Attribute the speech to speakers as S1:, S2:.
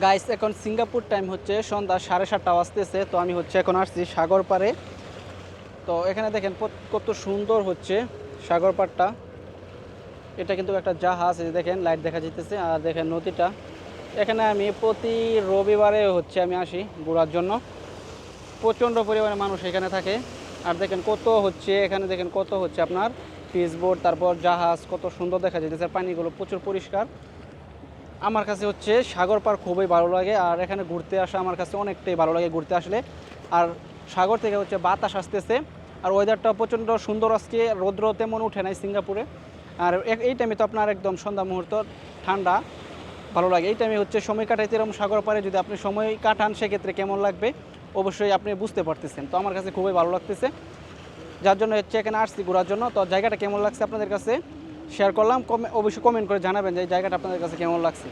S1: Guys এখন Singapore time হচ্ছে, সন্ধ্যা সাড়ে সাতটা বাজতেছে, তো আমি হচ্ছে এখন আসছি সাগর পাড়ে। তো এখানে দেখেন কত- সুন্দর হচ্ছে সাগর পাড়টা। এটা কিন্তু একটা জাহাজ দেখেন লাইট দেখা যেতেছে আর দেখেন নদীটা। এখানে আমি প্রতি রবিবারে হচ্ছে আমি আসি ঘোরার জন্য। প্রচণ্ড পরিমাণে মানুষ এখানে থাকে। আর দেখেন কত হচ্ছে, এখানে দেখেন কত হচ্ছে আপনার পিসবোট তারপর জাহাজ, কত সুন্দর দেখা যেতেছে পানিগুলো প্রচুর পরিষ্কার। আমার কাছে হচ্ছে সাগর পার খুবই ভালো লাগে, আর এখানে ঘুরতে আসা আমার কাছে অনেকটাই ভালো লাগে ঘুরতে আসলে। আর সাগর থেকে হচ্ছে বাতাস আসতেছে, আর ওয়েদারটা প্রচণ্ড সুন্দর আজকে, রৌদ্র তেমন উঠে নাই সিঙ্গাপুরে। আর এই টাইমে তো আপনার একদম সন্ধ্যা মুহূর্ত, ঠান্ডা, ভালো লাগে। এই টাইমে হচ্ছে সময় কাটাইতে এরকম সাগর পারে যদি আপনি সময় কাটান, সেক্ষেত্রে কেমন লাগবে? অবশ্যই আপনি বুঝতে পারতেছেন। তো আমার কাছে খুবই ভালো লাগতেছে। যার জন্য হচ্ছে এখানে আসছি ঘোরার জন্য। তো জায়গাটা কেমন লাগছে আপনাদের কাছে? শেয়ার করলাম কমে অবশ্যই কমেন্ট করে জানাবেন যে জায়গাটা আপনাদের কাছে কেমন লাগছে।